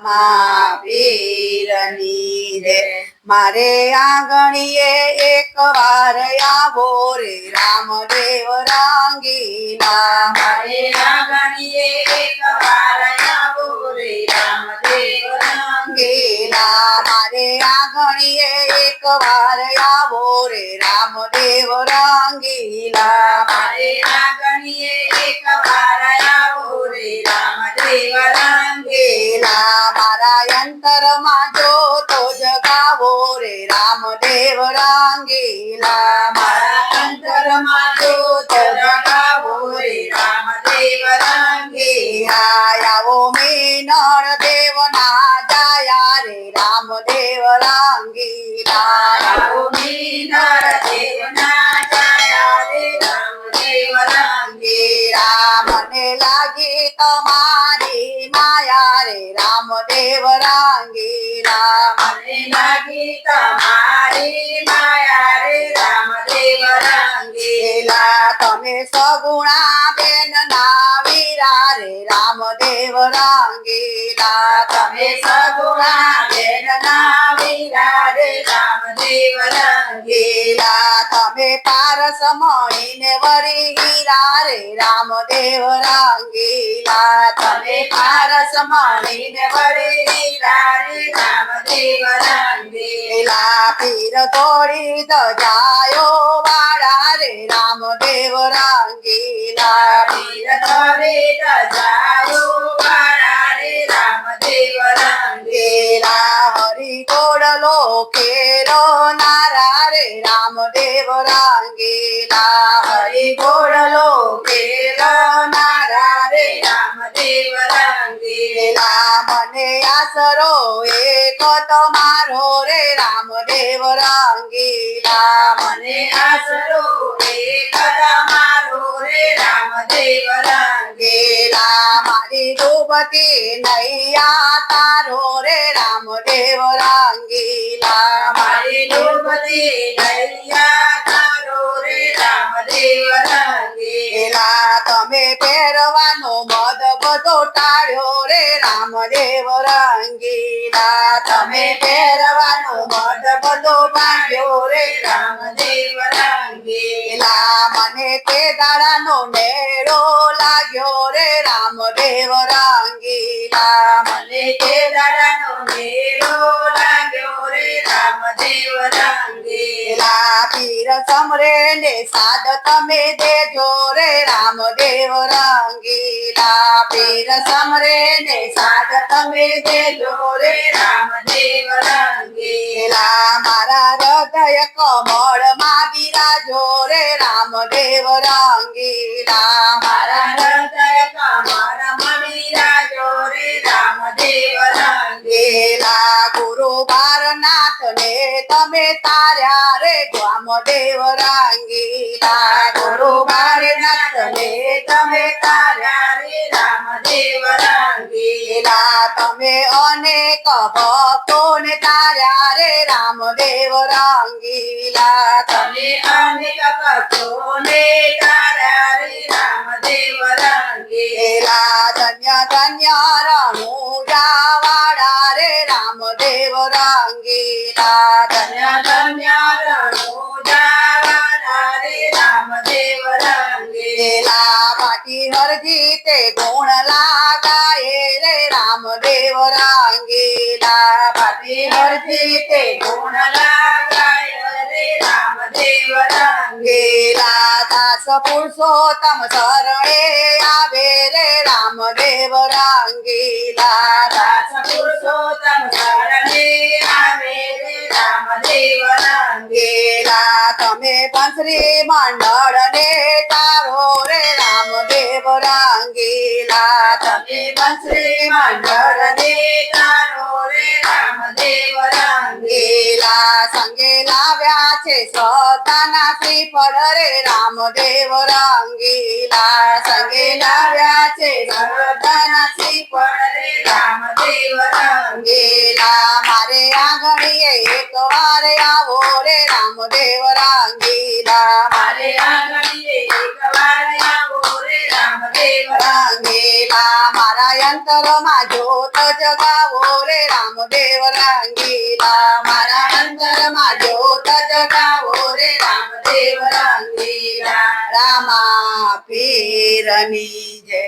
મા પીરની રે મારે આંગણીએ એક વાર આવો રે રામદેવ રાંગીલા મારે આંગણીએ એકવાર આવો રે રામદેવ રાંગીલા ગેલા મારે આંગણીએ એક વાર આવો રે રામદેવ રાંગીલા મારે આંગણીએ એકવાર આવો રે રામદેવ રંગ. ગેલા મારા અંતરમાં જોતો જગાવો રે રામદેવ રાંગીલા મારા અંતરમાં જ્યોત જગાવો રે રામદેવ રંગે. આવો મીનળ દેવના જાયા રે રામદેવ રાંગીલા આવો મેનર દેવ ના જાયા રે રામદેવ રંગે. મને લાગે તમારી રે રામદેવ રાંગીલા મને લાગી તમારી માયા રે રામદેવ રંગે. ગેલા તમે સગુણા બેન ના વીરા રે રામદેવ રાંગીલા તમે સગુણા બેનના વીરા રે રંગે. ગેલા તમે પારસ મળીને વરી હીરા રે રામદેવ રાંગીલા તમે પારસ મળીને વરી હીરા રે રામદેવ રંગે. ગેલા પીર તોડી દજાયો વાળા રે રામદેવ ગોડલો ખેલો નારા રે રામદેવ રાંગીલા હરિ ઘોડલો પેલો નારા રે રામદેવ રંગે. ગેલા મને આસરો એક તમારો રે રામદેવ રાંગીલા મને આસરો એક તમારો રામદેવ રંગે. ગેલા મારી ડૂબતી નૈયા, તારો રે રામદેવ રંગીલા મારી ડૂબતી નૈયા, તારો રે રામદેવ રંગે. ગેલા તમે પહેરવાનો મદ બધો ટાળ્યો રે રામદેવ રંગીલા તમે પહેરવાનો મદ બધો પાડ્યો રે રામદેવ ગેલા મને તે દાડાનો નેડો લાગ્યો રે રામદેવ રંગીલા મને તે દાડાનો મેળો લાગ્યો રે રામદેવ રંગે. પીર સમરે ને સાદ તમે દેજો રે રામદેવ રંગીલા પીર સમરે ને સાદ તમે દેજો રે રામદેવ રંગે. મારા હૃદય કમળ માં બિરાજો રે રામદેવ રંગીલા મારા હૃદય કમળમાં બિરાજો રે રામદેવ રંગે. ગેલા ગુરુ બારનાથ ને તમે તાર્યા રે રામદેવ રંગીલા ગુરુ બારનાથ ને તમે તાર્યા રે રામદેવ રંગે. ગેલા તમે અનેક ભક્તો ને તાર્યા રે રામદેવ રંગીલા તમે અનેક ભક્તોને તાર્યા રે રામદેવ રંગે. ગેલા ધન્ય ધન્ય રણુજા વાળા રે રામદેવ રંગીલા ધન્ય ધન્ય ધન્ય રણુજાવાળા રે રામદેવ રંગે. ગેલા પાટી હરજી તે ગુણ લાગાએ રે રામદેવ રંગીલા પાટી હરજી તે દાસ પુરુષોત્તમ શરણે આવે રે રામદેવ રાંગીલા દાસ પુરુષોત્તમ શરણે આવે રે રામદેવ રંગે. ગેલા તમે બંસરી મંડળ ને તારો રે રામદેવ રાંગીલા તમે બંસરી મંડળને તારો રે રામદેવ રંગે. ગેલા સંગે છે શ્રદ્ધાના શ્રીફળ રે રામદેવ રંગીલા સંગે લાવ્યા છે શ્રદ્ધાના શ્રીફળ રે રામદેવ રંગે. મારે આંગણીએ એક આવો રે રામદેવ રંગીલા મારે રામદેવ રંગીલા મારા અંતરમાં જોત જગાવો રે રામદેવ રંગીલા. મારા અંતરમાં જોત જગાવો રે રામદેવ રંગીલા. રામા પીરની જય